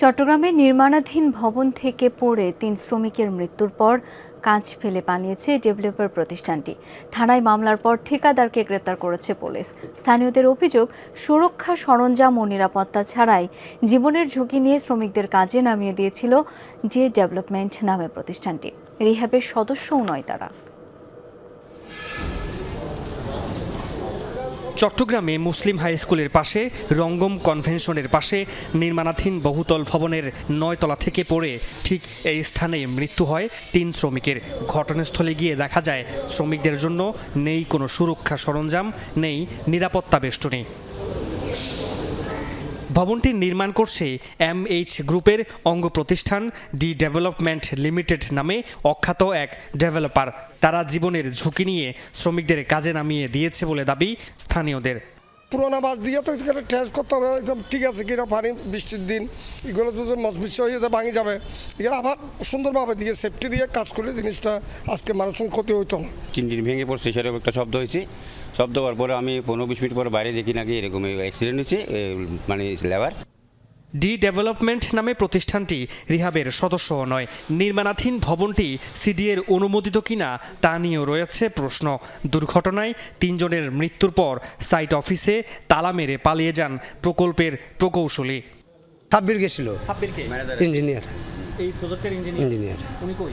চট্টগ্রামে নির্মাণাধীন ভবন থেকে পড়ে তিন শ্রমিকের মৃত্যুর পর কাজ ফেলে পালিয়েছে ডেভেলপার প্রতিষ্ঠানটি। থানায় মামলার পর ঠিকাদারকে গ্রেপ্তার করেছে পুলিশ। স্থানীয়দের অভিযোগ, সুরক্ষা সরঞ্জাম ও নিরাপত্তা ছাড়াই জীবনের ঝুঁকি নিয়ে শ্রমিকদের কাজে নামিয়ে দিয়েছিল যে ডেভেলপমেন্ট নামে প্রতিষ্ঠানটি। রিহ্যাবের সদস্যও নয় তারা। চট্টগ্রামে মুসলিম হাই স্কুলের পাশে, রঙ্গম কনভেনশনের পাশে নির্মাণাধীন বহুতল ভবনের নয়তলা থেকে পড়ে ঠিক এই স্থানে মৃত্যু হয় তিন শ্রমিকের। ঘটনাস্থলে গিয়ে দেখা যায়, শ্রমিকদের জন্য নেই কোনো সুরক্ষা সরঞ্জাম, নেই নিরাপত্তা বেষ্টনী। ভবনটি নির্মাণ করছে এম এইচ গ্রুপের অঙ্গ প্রতিষ্ঠান ডি ডেভেলপমেন্ট লিমিটেড নামে অখ্যাত এক ডেভেলপার। তারা জীবনের ঝুঁকি নিয়ে শ্রমিকদের কাজে নামিয়ে দিয়েছে বলে দাবি স্থানীয়দের। পুরোনো বাস দিয়ে তো ট্রেস করতে হবে, একদম ঠিক আছে কিনা পানি, বৃষ্টির দিন, এগুলো তো মজবিশ্ব হয়ে যেতে ভাঙে যাবে। এগুলো আবার সুন্দরভাবে দিয়ে সেফটি দিয়ে কাজ করলে জিনিসটা আজকে মানুষের ক্ষতি হইতো না। দিন ভেঙে পড়ছে সেরকম একটা শব্দ হয়েছে। শব্দ হওয়ার পরে আমি পনেরো বিশ মিনিট পরে বাইরে দেখি নাকি এরকম অ্যাক্সিডেন্ট হয়েছে মানে লেবার। ডি ডেভেলপমেন্ট নামে প্রতিষ্ঠানটি রিহাবের সদস্য নয়। নির্মাণাধীন ভবনটি সিডিএর অনুমোদিত কিনা তা নিয়েও রয়েছে প্রশ্ন। দুর্ঘটনায় তিনজনের মৃত্যুর পর সাইট অফিসে তালা মেরে পালিয়ে যান প্রকল্পের প্রকৌশলী। সাব্বির গেছিল ইঞ্জিনিয়ার। এই প্রজেক্টের ইঞ্জিনিয়ার? ইঞ্জিনিয়ার। উনি কই?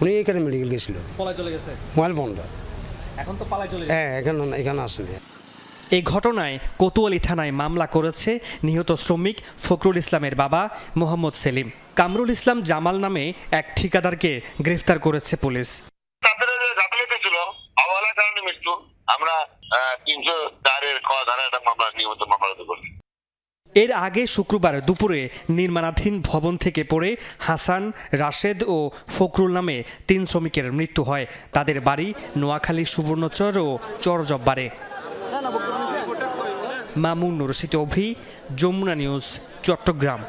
উনি এখানে মেডিকেল গেছিল পলায় চলে গেছে? মোবাইল বন্ধ এখন তো পালায় চলে হ্যাঁ এখানে এখানে আসেনি। এই ঘটনায় কোতোয়ালি থানায় মামলা করেছে নিহত শ্রমিক ফখরুল ইসলামের বাবা মোহাম্মদ সেলিম। কামরুল ইসলাম জামাল নামে এক ঠিকাদারকে গ্রেফতার করেছে পুলিশ। তাদের যে গাফিলতি ছিল অবহেলার কারণে মৃত্যু। আমরা তিনশো চারের খ ধারা একটা মামলা নিয়মিত মামলা করছি। এর আগে শুক্রবার দুপুরে নির্মাণাধীন ভবন থেকে পড়ে হাসান রাশেদ ও ফখরুল নামে তিন শ্রমিকের মৃত্যু হয়। তাদের বাড়ি নোয়াখালী সুবর্ণচর ও চরজব্বারে। মামুন রশিদ অভি যমুনা নিউজ চট্টগ্রাম